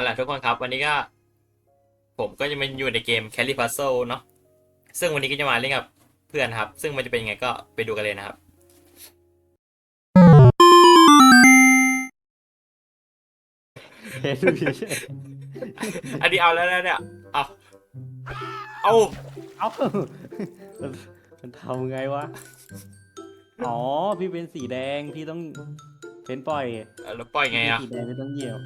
เอาล่ะทุกคนครับ วันนี้ก็ ผมก็จะมาอยู่ในเกม Carry Puzzle เนาะซึ่งวันนี้ก็จะมาเล่นกับเพื่อนครับ ซึ่งมันจะเป็นยังไงก็ไปดูกันเลยนะครับเห็นดูเฉยอันนี้เอาแล้วนะเนี่ย เอาเอาๆเอ้ามันมันทำไงวะ อ๋อ พี่เป็นสีแดง พี่ต้องเป็นปล่อย แล้วปล่อยไงอะพี่เป็นสีแดงพี่ต้องเหยียบ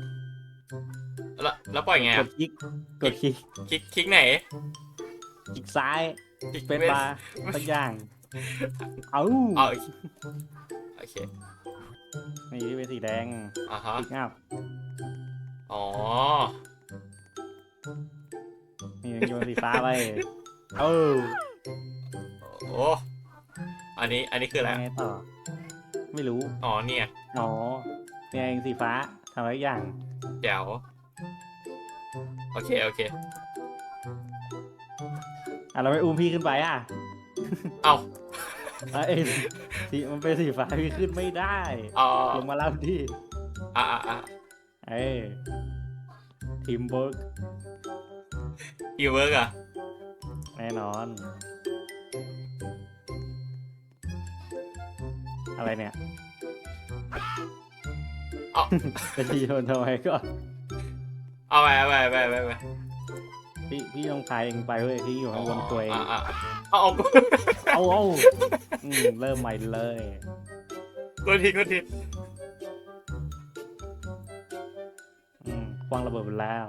แล้วแล้วปล่อยไงกอะดคลิกกดคลิกคลิกคลิกไหน คลิกซ้ายคลิกเป็นปลาสักอย่าง เอ้าเอาโอเคนี่พี่เป็นสีแดงอ่าฮะคลิกอัพอ๋อนี่โยนสีฟ้าไปเอ้าโอ้อันนี้อันนี้คืออะไรยังไงต่อ ไม่รู้ อ๋อเนี่ยอ๋อเนี่ยเองสีฟ้าทำอะไรอย่าง เดี๋ยว โอเคโอเค อะเราไม่อุ้มพี่ขึ้นไปอะเอาอะเอ้ยสีมันเป็นสีฟ้าพี่ขึ้นไม่ได้เอาลงมาแล้วดิอ่าอ่าอ่าเอ้ยทีมเบิร์กอีเวิร์กอะแน่นอน อะไรเนี่ยเอาจะทีโยนทำไมก่อน เอาไปเอาไปเอาไปเอาไปเอาไปพี่พี่ต้องพายเองไปเว้ยพี่อยู่ข้างบนตัวเองอ่าอ่าเอาเอาเอาเอาอืมเริ่มใหม่เลยกดทีกดทีอืมคว้างระเบิดไปแล้ว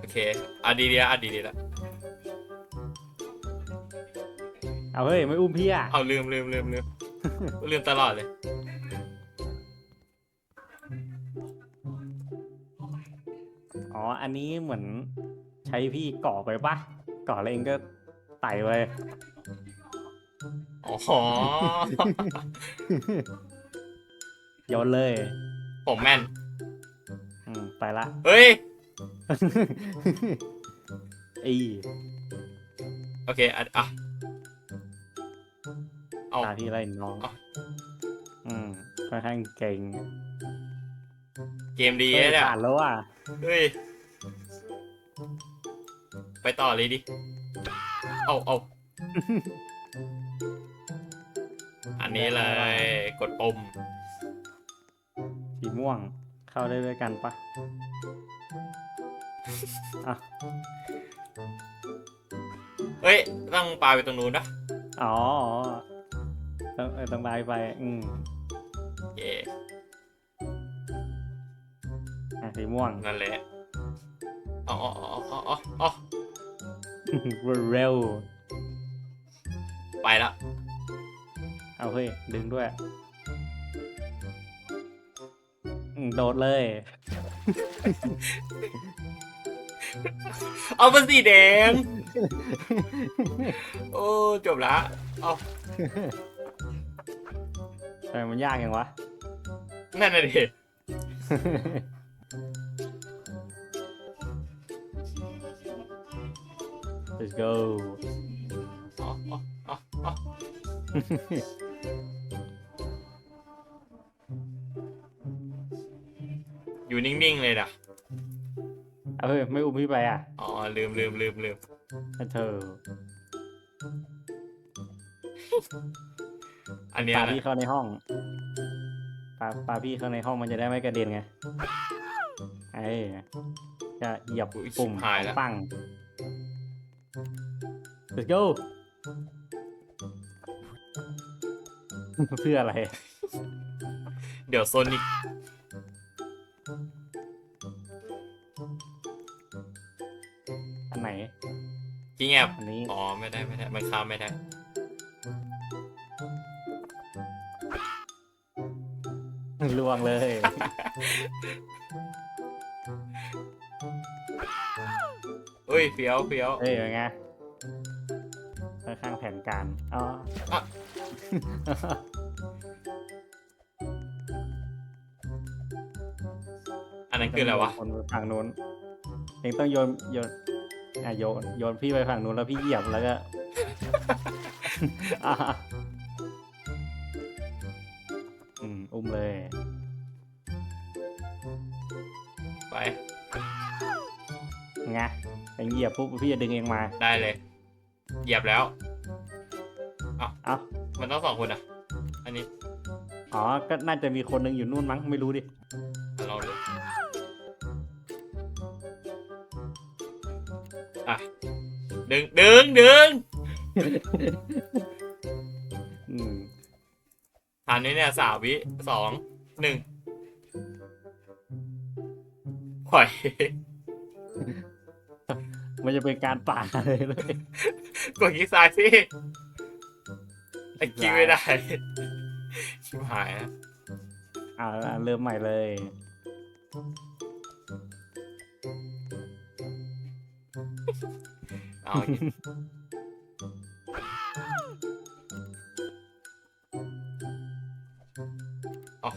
โอเคอะดีดีละอะดีดีละเอาเฮ้ยไม่อุ้มพี่อะเอาลืมลืมลืมลืมลืมตลอดเลย อ๋ออันนี้เหมือนใช้พี่เกาะไปปะเกาะแล้วเองก็ไต่ไปอ๋อ โยนเลย ผมแม่น อืมไปละ เฮ้ย อีโอเค อะอะ เอา ตาที่ไรน้องเอาอืมค่อนข้างเก่ง เกมดีเฮ้ยนะเนี่ย ผ่านแล้วอะ เฮ้ย ไปต่อเลยดิ เอาเอาอันนี้เลย กดปุ่มสีม่วงเข้าได้ด้วยกันปะอะเฮ้ย ต้องปาไปตรงนู้นนะอ๋ออ๋อต้องเออต้องไปไป อืมโอเคอะสีม่วงนั่นแหละอ๋ออ๋ออ๋ออ๋ออ๋ออ๋อ เร็วไปละเอาเฮ้ย ดึงด้วยอืมโดดเลย เอาเป็นสีแดง โอ้จบละ เอาทำไมมันยากอย่างวะ นั่นน่ะดิ let's go อ๋ออ๋ออ๋ออ๋ออยู่นิ่งๆเลยนะเอาเฮ้ยไม่อุ้มพี่ไปอะอ๋อลืมลืมลืมลืมถ้าเธออันเนี้ยปานะพี่เข้าในห้องปาปาพี่เข้าในห้องมันจะได้ไม่กระเด็นไงไอ้จะเหยียบอุ๊ยปุ่มชิบหายแล้วปัง let's go เพื่ออะไร เดี๋ยวโซนิกอันไหน กิ้งแอบอันนี้ อ๋อ ไม่ได้ ไม่ได้ มันข้ามไม่ได้ล่วงเลยเฮ้ยเฟี้ยวเฟี้ยวเฮ้ยเป็นไงค่อน ข้างแผนการอ๋ออะอันนั้นคืออะไรวะ คนไปฝั่งนู้นเองต้องโยนโยนอะโยนโยนพี่ไปฝั่งนู้นแล้วพี่เหยียบแล้วก็ อะอืมอุ้มเลย ไป ไงเองเหยียบปุ๊บพี่จะดึงเองมาได้เลย เหยียบแล้ว เอ้า มันต้องสองคนอะ อันนี้อ๋อ ก็น่าจะมีคนหนึ่งอยู่นู่นมั้ง ไม่รู้ดิลองดูอะ ดึง ดึง ดึงอืมอันนี้เนี่ยสามวิสอง หนึ่งปล่อย มันจะเป็นการป่าเลยเลย กดคลิกซ้ายสิ ไอ้คลิกไม่ได้ ชิบหายนะอ่าเริ่มใหม่เลย เอาอีกเอา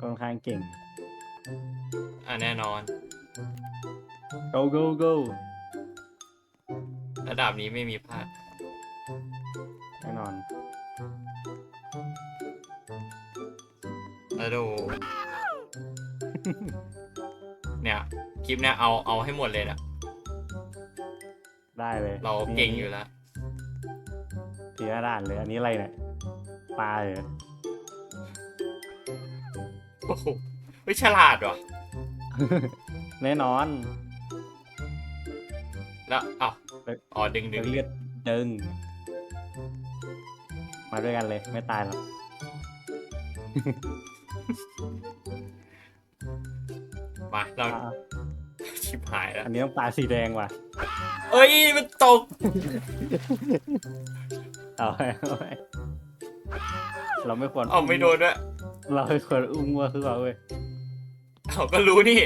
ค่อนข้างเก่ง อะแน่นอน go go go ระดับนี้ไม่มีพลาด แน่นอนแล้วดู เนี่ย คลิปเนี่ยเอาเอาให้หมดเลยนะได้เลยเราเก่งอยู่แล้วทีละด้านเลย อันนี้อะไรเนี่ยปลาเลยโอ้โหเฮ้ยฉลาดว่ะ แน่นอน แล้วอ้าวเฮ้ยอ๋อดึงดึเดี๋ยงวพี่ก็ดึง มาด้วยกันเลย ไม่ตายหรอกมาเราอะชิบหายแล้วอันนี้ต้องปลาสีแดงว่ะ เอ้ย มันตก เอาไว้เอาไว้เราไม่ควรเอาไม่โดนด้วย เราไม่ควรอุ้มวัวคือเปล่าเว้ยเอาก็รู้นี่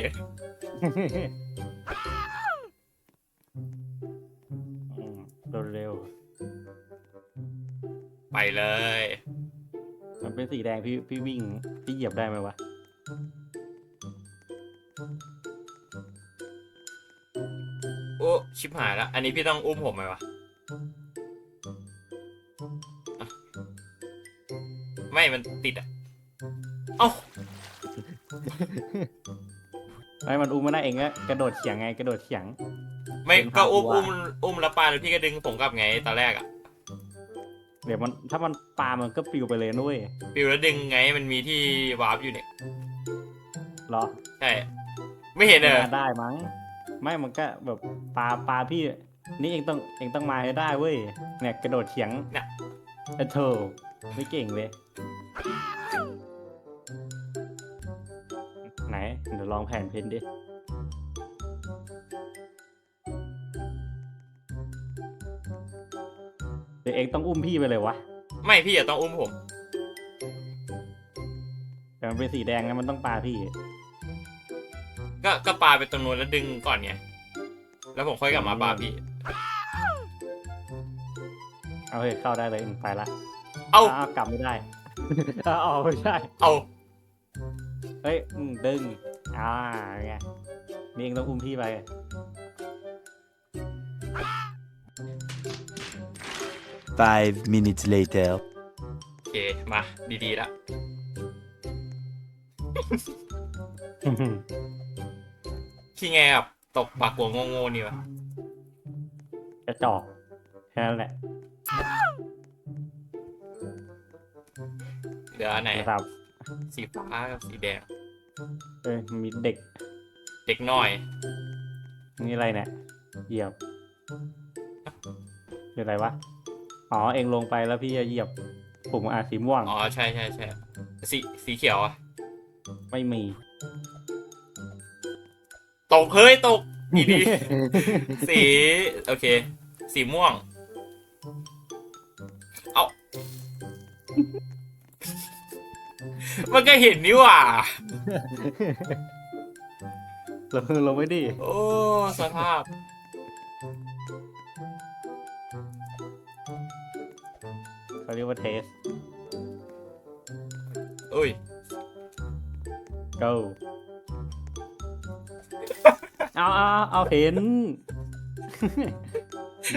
อืมเร็ว ไปเลยๆมันเป็นสีแดงพี่พี่วิ่งพี่เหยียบได้ไหมวะ โอ้ ชิบหายแล้ว อันนี้พี่ต้องอุ้มผมไหมวะอะไม่มันติดอะ เอ้า ไม่มันอุ้มไม่ได้เองก็กระโดดเฉียงไงกระโดดเฉียง ไม่เป็นก็อุ้มภาพอุ้มวาดอุ้มแล้วปลาแล้วพี่ก็ดึงผมกลับไงตอนแรกอะเดี๋ยวมันถ้ามันปลามันก็ปลิวไปเลยนุ้ยปิวแล้วดึงไงมันมีที่วาร์ปอยู่เนี่ยเหรอใช่ไม่เห็นเออมาได้มั้ง ไม่มันก็แบบปลาปลาพี่ นี่เองต้องเองต้องมาให้ได้เว้ยเนี่ยกระโดดเฉียงเนี่ยเออโธ่ไม่เก่งเลยไหนเดี๋ยวลองแผนเพนดิ เดี๋ยวเองต้องอุ้มพี่ไปเลยวะไม่พี่อย่าต้องอุ้มผม แต่มันเป็นสีแดงนะมันต้องปลาพี่ ก็ก็ปลาไปตรงนู้นแล้วดึงก่อนไงแล้วผมค่อยกลับมาปลาพี่ เอาเฮ้ยเข้าได้เลยอืมไปละเอ้าวกลับไม่ได้ เอาเอาไม่ใช่เอาเฮ้ยอืมดึง อ่าไงนี่เองต้องอุ้มพี่ไป Five minutes later. โอเค มา ดีๆแล้วที่ไงครับตกปากหัวโง่ๆนี่วะกระจอกแค่นั้นแหละเหลืออันไหน นะครับสีฟ้ากับสีแดง เอ้ยมีเด็กเด็กน้อย นี่อะไรเนี่ยเหยียบเป็นอะไรวะ อ๋อเองลงไปแล้วพี่จะเหยียบปุ่มอาสีม่วง อ๋อใช่ใช่ใช่สีสีเขียวอะไม่มี ตกเฮ้ยตกดีๆสีโอเค สีม่วง เอามันก็เห็นนี่หว่าลงลงไม่ดิโอ้ สภาพ เขาเรียกว่าเทสอุ้ย go เอาเอาเอาเห็น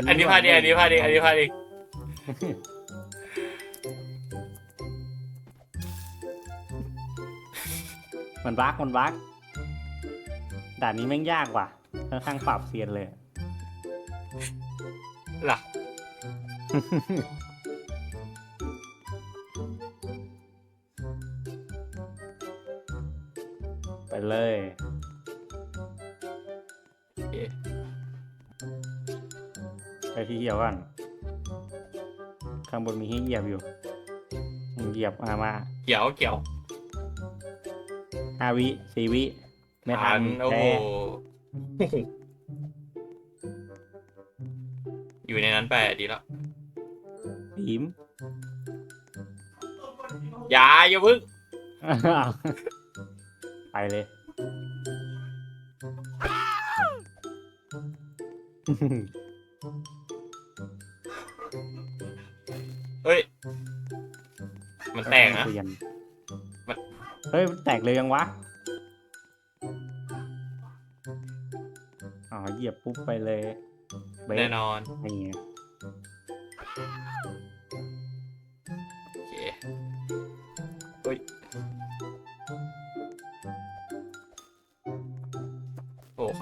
อันนี้พลาดเองอันนี้พลาดเองอันนี้พลาดเองมันบักมันบักด่านนี้แม่งยากว่ะค่อนข้างปรับเซียนเลยล่ะ เลยโอเคไปที่เหยียบก่อนข้างบนมีให้เหยียบอยู่มึงเหยียบมามาเขียวเขียวห้าวิสี่วิไม่ทันโอ้โหแพ้อยู่ในนั้นไปดีแล้วทีมอย่าอย่าพึ่ง ไปเลย เฮ้ย มันแตกนะ เปลี่ยนมัน เฮ้ย มันแตกเลยยังวะ อ๋อ เหยียบปุ๊บไปเลยเบรกแน่นอน นี่ไง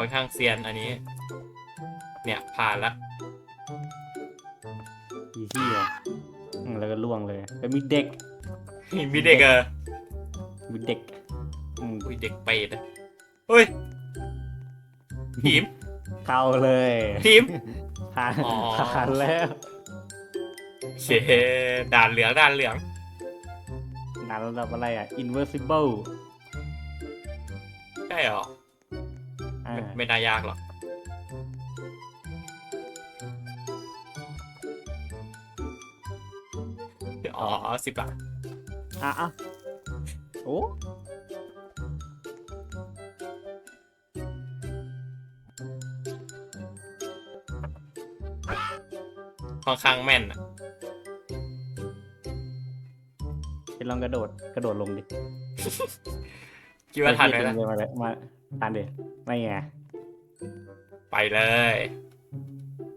อ้ค่อนข้างเซียนอันนี้ เนี่ยผ่านละอีซี่อะอืมแล้วก็ล่วงเลยแล้วมีเด็ก มีเด็กเออมีเด็กอืมอุ้ยเด็กเป็ดอะเฮ้ยทีมเข้าเลยทีม ผ่านอ๋อ ผ่านแล้วเชด่านเหลืองด่านเหลืองงานระดับอะไรอะ invisible ใช่เหรออ่า ไม่ไม่น่ายากหรอกอ๋อสิบละอะอะโอ้ค่อนข้างแม่นอะไปลองกระโดดกระโดดลงดิคิดว่าทันไหมเฮ้ยนะพี่มาเลยมา ทันเด็ไม่ไงไปเลย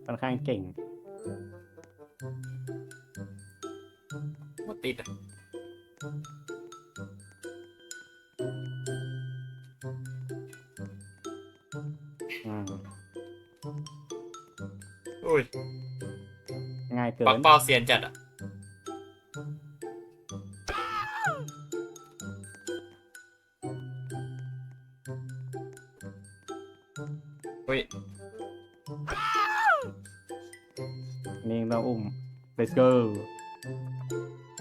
ค่อนข้างเก่งหมดติดอะอืมอุ้ยง่ายเกิปักนเป้าเซียนจัดอะ อุ้ยนี่ต้องอุ้ม let's go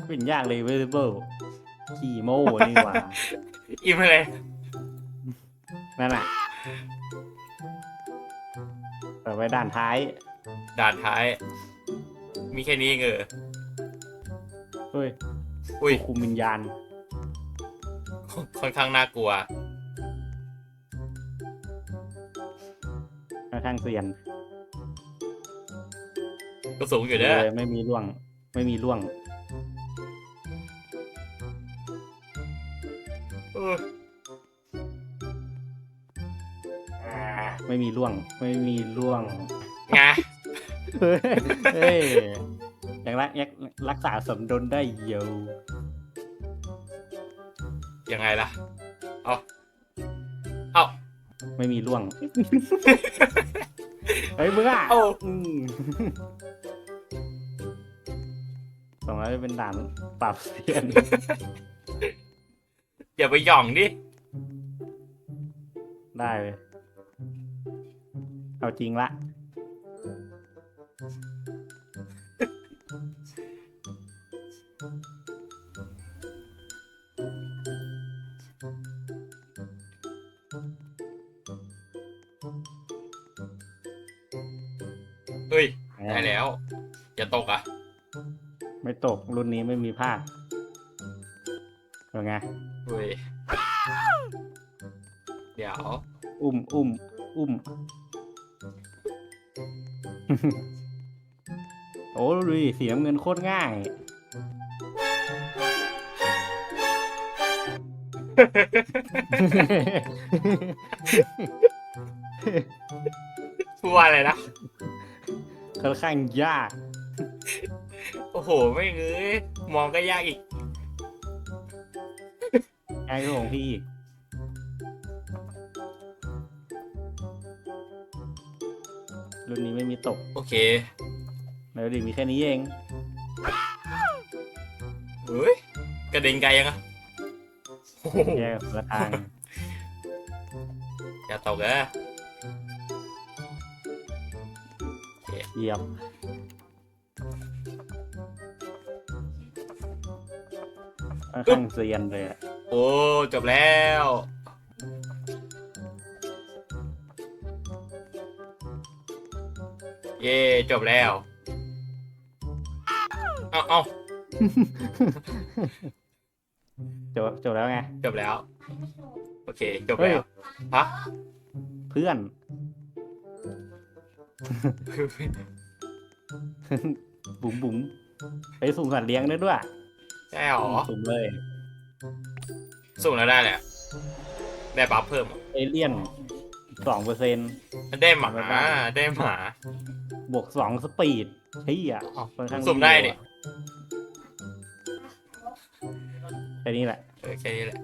เป็นยากเลย visible ขี่โม่นี่หว่าอิ่มเลยนั่นน่ะเปิดไว้ด้านท้าย ด่านท้าย มีแค่นี้เองเออเฮ้ยอุ้ยควบคุมวิญญาณ ค่อนข้างน่ากลัว ข้างเซียนก็สูงอยู่เด้อเลยไม่มีร่วง ไม่มีร่วง เออไม่มีร่วง ไม่มีร่วงไงเฮ้ยเฮ้ยยังรักยังรักษาสมดุลได้เยอะยังไงล่ะ เอาเอา ไม่มีร่วง เฮ้ยมึงอะเอาอืมสองร้อยเป็นด่านปรับเสียน อย่าไปหย่องดิ ได้เลย เอาจริงละ ฮ้ย ได้แล้วอย่าตกอะ ไม่ตกรุ่นนี้ไม่มีภาคเป็นไงเฮ้ย เดี๋ยว อุ้มอุ้มอุ้มโอ้ดูดิสีน้ำเงินโคตรง่าย พูดว่าอะไรนะ ค่อนข้างยาก โอ้โห ไม่เงยมองก็ยากอีก ยากของพี่รุ่นนี้ไม่มีตกโอเคเมโลดีมีแค่นี้เองเฮ้ยกระเด็นไกลยังอะโอ้แยกคละทางอย่าตกเด้ เหยียบค่อนข้างเซียนเลยอะโอ้จบแล้วเย่จบแล้ว เอาเอาจบจบแล้วไงจบแล้ว โอเค จบเฮ้ยแล้วฮะเพื่อน บุ๋มบุ๋มไปสุ่มสัตว์เลี้ยงได้ด้วยใช่หรอสุ่มเลย สุ่มแล้วได้แหละได้บัฟเพิ่มเหรอเอเลี่ยนสองเปอร์เซ็นได้หมาไม่ได้ได้หมา บวกสองสปีดเฮียอ้าวค่อนข้างสุ่มได้ดิแค่นี้แหละเออแค่นี้แหละ